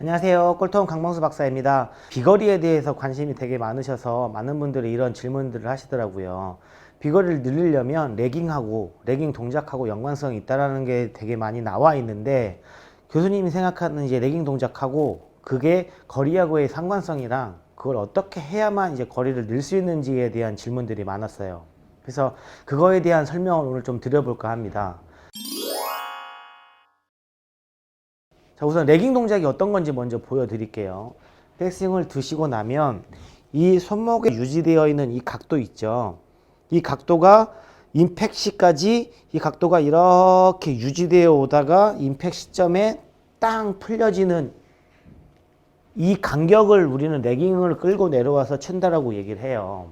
안녕하세요. 꼴통 강명수 박사입니다. 비거리에 대해서 관심이 되게 많으셔서 많은 분들이 이런 질문들을 하시더라고요. 비거리를 늘리려면 레깅하고 레깅 동작하고 연관성이 있다라는 게 되게 많이 나와 있는데 교수님이 생각하는 이제 레깅 동작하고 그게 거리하고의 상관성이랑 그걸 어떻게 해야만 이제 거리를 늘 수 있는지에 대한 질문들이 많았어요. 그래서 그거에 대한 설명을 오늘 좀 드려볼까 합니다. 자, 우선 레깅 동작이 어떤 건지 먼저 보여드릴게요. 백스윙을 드시고 나면 이 손목에 유지되어 있는 이 각도 있죠. 이 각도가 임팩 시까지 이 각도가 이렇게 유지되어 오다가 임팩 시점에 땅 풀려지는 이 간격을 우리는 레깅을 끌고 내려와서 친다라고 얘기를 해요.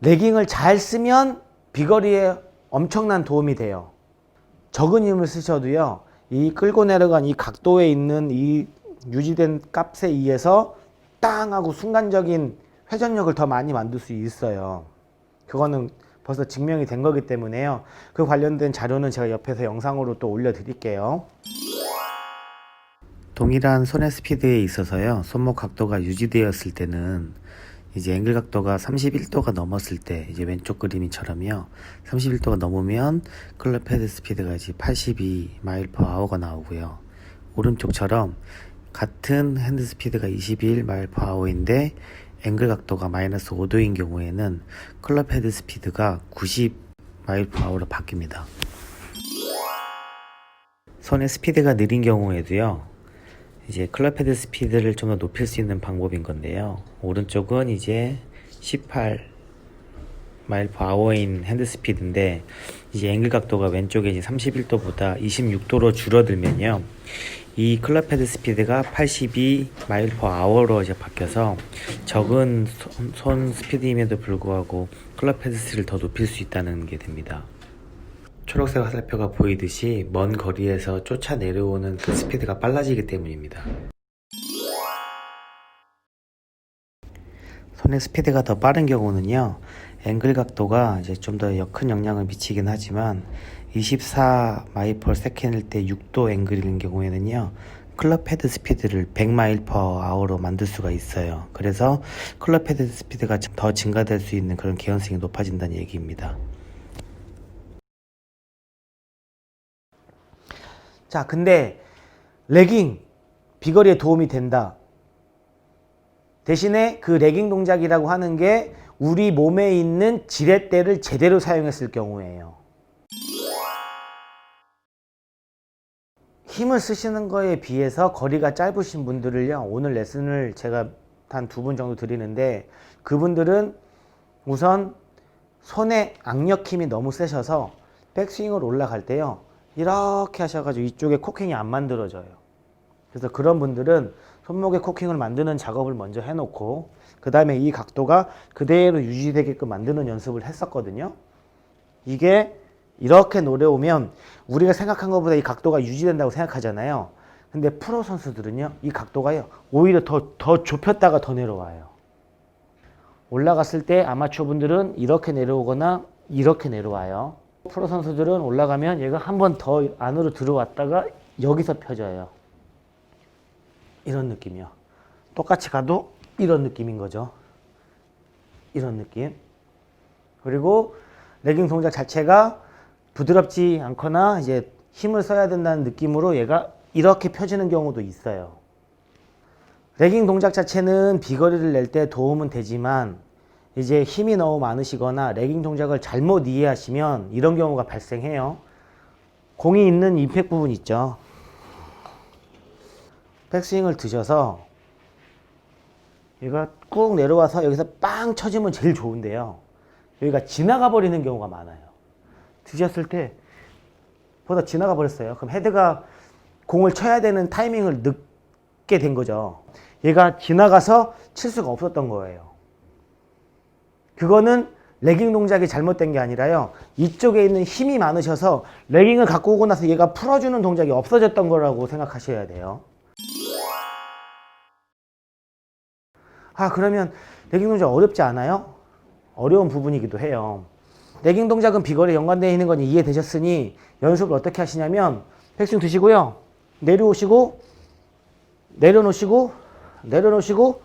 레깅을 잘 쓰면 비거리에 엄청난 도움이 돼요. 적은 힘을 쓰셔도요, 이 끌고 내려간 이 각도에 있는 이 유지된 값에 의해서 땅 하고 순간적인 회전력을 더 많이 만들 수 있어요. 그거는 벌써 증명이 된 거기 때문에요. 그 관련된 자료는 제가 옆에서 영상으로 또 올려드릴게요. 동일한 손의 스피드에 있어서요. 손목 각도가 유지되었을 때는 이제 앵글 각도가 31도가 넘었을 때 이제 왼쪽 그림이처럼요. 31도가 넘으면 클럽 헤드 스피드가 이제 82 마일 퍼 아워가 나오고요. 오른쪽처럼 같은 핸드 스피드가 21 마일 퍼 아워인데 앵글 각도가 마이너스 5도인 경우에는 클럽 헤드 스피드가 90 마일 퍼 아워로 바뀝니다. 손의 스피드가 느린 경우에도요. 이제 클럽 헤드 스피드를 좀 더 높일 수 있는 방법인 건데요. 오른쪽은 이제 18 마일 퍼 아워인 핸드 스피드인데 이제 앵글 각도가 왼쪽에 이제 31도보다 26도로 줄어들면요. 이 클럽 헤드 스피드가 82 마일 퍼 아워로 이제 바뀌어서 적은 손, 손 스피드임에도 불구하고 클럽 헤드 스피드를 더 높일 수 있다는 게 됩니다. 초록색 화살표가 보이듯이 먼 거리에서 쫓아 내려오는 그 스피드가 빨라지기 때문입니다. 손의 스피드가 더 빠른 경우는요, 앵글 각도가 이제 좀 더 큰 영향을 미치긴 하지만 24 마일 퍼 세컨일 때 6도 앵글인 경우에는요, 클럽 헤드 스피드를 100 마일 퍼 아워로 만들 수가 있어요. 그래서 클럽 헤드 스피드가 더 증가될 수 있는 그런 개연성이 높아진다는 얘기입니다. 자, 근데 레깅 비거리에 도움이 된다. 대신에 그 레깅 동작이라고 하는 게 우리 몸에 있는 지렛대를 제대로 사용했을 경우에요. 힘을 쓰시는 거에 비해서 거리가 짧으신 분들을요, 오늘 레슨을 제가 한 두 분 정도 드리는데, 그분들은 우선 손에 악력 힘이 너무 세셔서 백스윙을 올라갈 때요, 이렇게 하셔가지고 이쪽에 코킹이 안 만들어져요. 그래서 그런 분들은 손목에 코킹을 만드는 작업을 먼저 해놓고 그 다음에 이 각도가 그대로 유지되게끔 만드는 연습을 했었거든요. 이게 이렇게 노려오면 우리가 생각한 것보다 이 각도가 유지된다고 생각하잖아요. 근데 프로 선수들은요, 이 각도가요, 오히려 더, 더 좁혔다가 더 내려와요. 올라갔을 때 아마추어 분들은 이렇게 내려오거나 이렇게 내려와요. 프로 선수들은 올라가면 얘가 한 번 더 안으로 들어왔다가 여기서 펴져요. 이런 느낌이요. 똑같이 가도 이런 느낌인 거죠. 이런 느낌. 그리고 레깅 동작 자체가 부드럽지 않거나 이제 힘을 써야 된다는 느낌으로 얘가 이렇게 펴지는 경우도 있어요. 레깅 동작 자체는 비거리를 낼 때 도움은 되지만 이제 힘이 너무 많으시거나 레깅 동작을 잘못 이해하시면 이런 경우가 발생해요. 공이 있는 임팩 부분 있죠. 백스윙을 드셔서 얘가 꾹 내려와서 여기서 빵 쳐지면 제일 좋은데요. 여기가 지나가 버리는 경우가 많아요. 드셨을 때 보다 지나가 버렸어요. 그럼 헤드가 공을 쳐야 되는 타이밍을 늦게 된 거죠. 얘가 지나가서 칠 수가 없었던 거예요. 그거는 레깅 동작이 잘못된 게 아니라요. 이쪽에 있는 힘이 많으셔서 레깅을 갖고 오고 나서 얘가 풀어주는 동작이 없어졌던 거라고 생각하셔야 돼요. 아, 그러면 레깅 동작 어렵지 않아요? 어려운 부분이기도 해요. 레깅 동작은 비거리에 연관되어 있는 건 이해되셨으니 연습을 어떻게 하시냐면 백스윙 드시고요. 내려오시고 내려놓으시고 내려놓으시고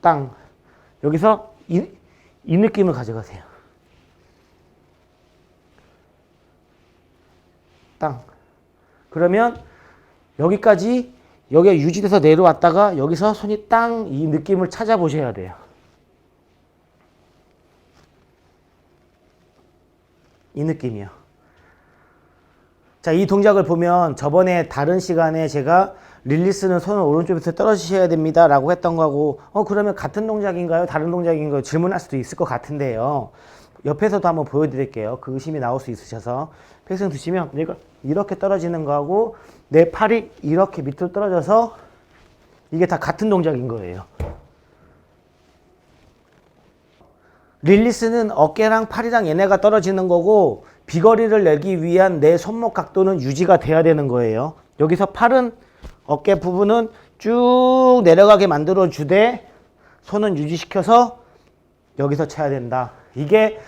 땅 여기서 이, 이 느낌을 가져가세요. 땅 그러면 여기까지 여기가 유지돼서 내려왔다가 여기서 손이 땅 이 느낌을 찾아보셔야 돼요. 이 느낌이요. 자, 이 동작을 보면 저번에 다른 시간에 제가 릴리스는 손을 오른쪽에서 떨어지셔야 됩니다. 라고 했던 거하고, 어, 그러면 같은 동작인가요? 다른 동작인가요? 질문할 수도 있을 것 같은데요. 옆에서도 한번 보여드릴게요. 그 의심이 나올 수 있으셔서. 백승 드시면 이렇게 떨어지는 거하고 내 팔이 이렇게 밑으로 떨어져서 이게 다 같은 동작인 거예요. 릴리스는 어깨랑 팔이랑 얘네가 떨어지는 거고 비거리를 내기 위한 내 손목 각도는 유지가 돼야 되는 거예요. 여기서 팔은 어깨 부분은 쭉 내려가게 만들어 주되 손은 유지시켜서 여기서 쳐야 된다. 이게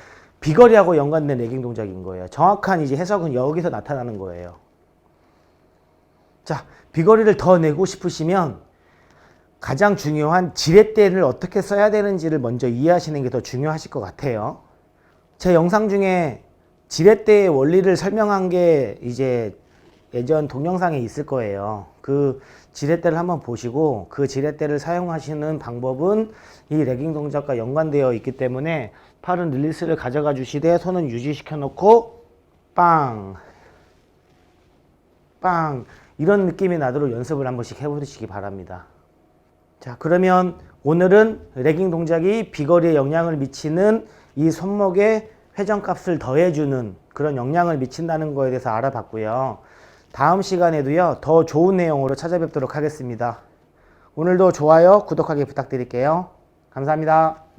비거리하고 연관된 레깅 동작인 거예요. 정확한 이제 해석은 여기서 나타나는 거예요. 자, 비거리를 더 내고 싶으시면 가장 중요한 지렛대를 어떻게 써야 되는지를 먼저 이해하시는 게 더 중요하실 것 같아요. 제 영상 중에 지렛대의 원리를 설명한 게 이제 예전 동영상에 있을 거예요. 그 지렛대를 한번 보시고 그 지렛대를 사용하시는 방법은 이 레깅 동작과 연관되어 있기 때문에 팔은 릴리스를 가져가 주시되 손은 유지시켜 놓고 빵, 빵 이런 느낌이 나도록 연습을 한 번씩 해보시기 바랍니다. 자, 그러면 오늘은 레깅 동작이 비거리에 영향을 미치는 이 손목의 회전값을 더해주는 그런 영향을 미친다는 거에 대해서 알아봤고요. 다음 시간에도요, 더 좋은 내용으로 찾아뵙도록 하겠습니다. 오늘도 좋아요, 구독하기 부탁드릴게요. 감사합니다.